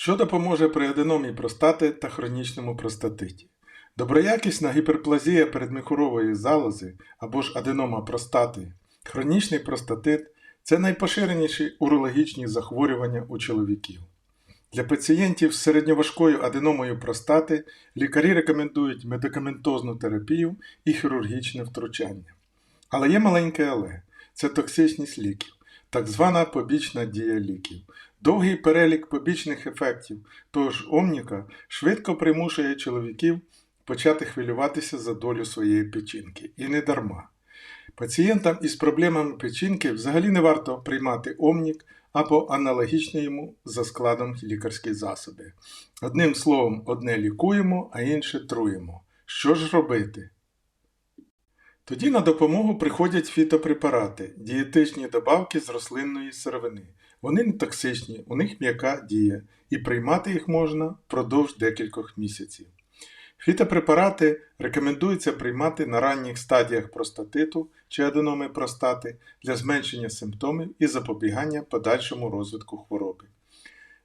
Що допоможе при аденомії простати та хронічному простатиті? Доброякісна гіперплазія передміхурової залози або ж аденома простати, хронічний простатит це найпоширеніші урологічні захворювання у чоловіків. Для пацієнтів з середньоважкою аденомою простати лікарі рекомендують медикаментозну терапію і хірургічне втручання. Але є маленьке але це токсичність ліків, так звана побічна дія ліків. Довгий перелік побічних ефектів того ж омніка швидко примушує чоловіків почати хвилюватися за долю своєї печінки. І не дарма. Пацієнтам із проблемами печінки взагалі не варто приймати омнік або аналогічні йому за складом лікарські засоби. Одним словом, одне лікуємо, а інше труємо. Що ж робити? Тоді на допомогу приходять фітопрепарати, дієтичні добавки з рослинної сировини. Вони не токсичні, у них м'яка дія, і приймати їх можна впродовж декількох місяців. Фітопрепарати рекомендується приймати на ранніх стадіях простатиту чи аденоми простати для зменшення симптомів і запобігання подальшому розвитку хвороби.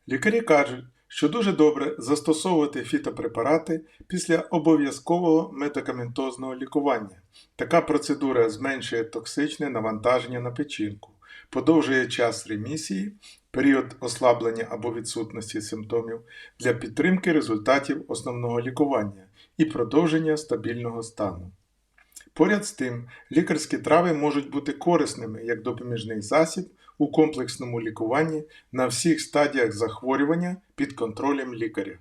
Лікарі кажуть, що дуже добре застосовувати фітопрепарати після обов'язкового медикаментозного лікування. Така процедура зменшує токсичне навантаження на печінку, подовжує час ремісії, період ослаблення або відсутності симптомів для підтримки результатів основного лікування і продовження стабільного стану. Поряд з тим, лікарські трави можуть бути корисними як допоміжний засіб у комплексному лікуванні на всіх стадіях захворювання під контролем лікаря.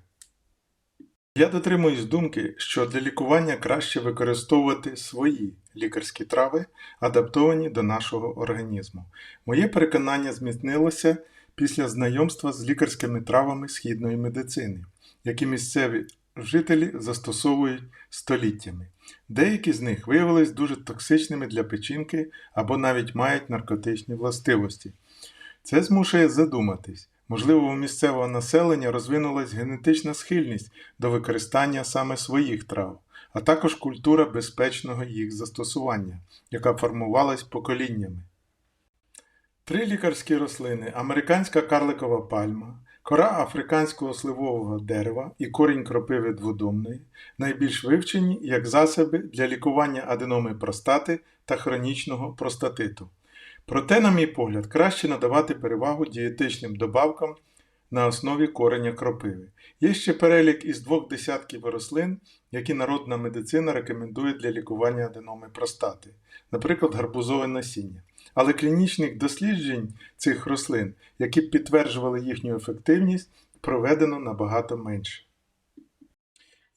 Я дотримуюсь думки, що для лікування краще використовувати свої лікарські трави, адаптовані до нашого організму. Моє переконання змінилося після знайомства з лікарськими травами східної медицини, які місцеві жителі застосовують століттями. Деякі з них виявились дуже токсичними для печінки або навіть мають наркотичні властивості. Це змушує задуматись. Можливо, у місцевого населення розвинулась генетична схильність до використання саме своїх трав, а також культура безпечного їх застосування, яка формувалась поколіннями. Три лікарські рослини американська карликова пальма, кора африканського сливового дерева і корінь кропиви дводомної найбільш вивчені як засоби для лікування аденоми простати та хронічного простатиту. Проте, на мій погляд, краще надавати перевагу дієтичним добавкам на основі кореня кропиви. Є ще перелік із двох десятків рослин, які народна медицина рекомендує для лікування аденоми простати, наприклад, гарбузове насіння. Але клінічних досліджень цих рослин, які б підтверджували їхню ефективність, проведено набагато менше.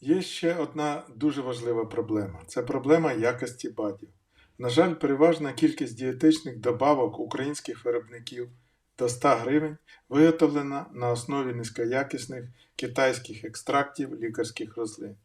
Є ще одна дуже важлива проблема це проблема якості бадів. На жаль, переважна кількість дієтичних добавок українських виробників до 100 гривень виготовлена на основі низькоякісних китайських екстрактів лікарських рослин.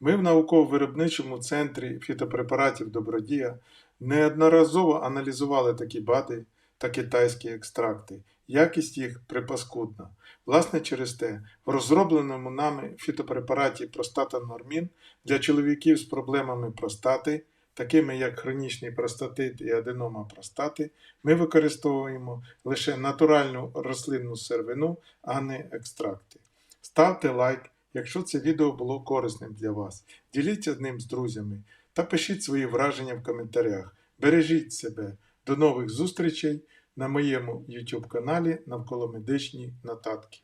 Ми в науково-виробничому центрі фітопрепаратів Добродія неодноразово аналізували такі БАДи та китайські екстракти. Якість їх припаскудна. Власне, через те, в розробленому нами фітопрепараті Простата Нормін для чоловіків з проблемами простати, такими як хронічний простатит і аденома простати, ми використовуємо лише натуральну рослинну сервину, а не екстракти. Ставте лайк, якщо це відео було корисним для вас. Діліться з ним з друзями та пишіть свої враження в коментарях. Бережіть себе. До нових зустрічей на моєму YouTube каналі Навколо медичні нотатки.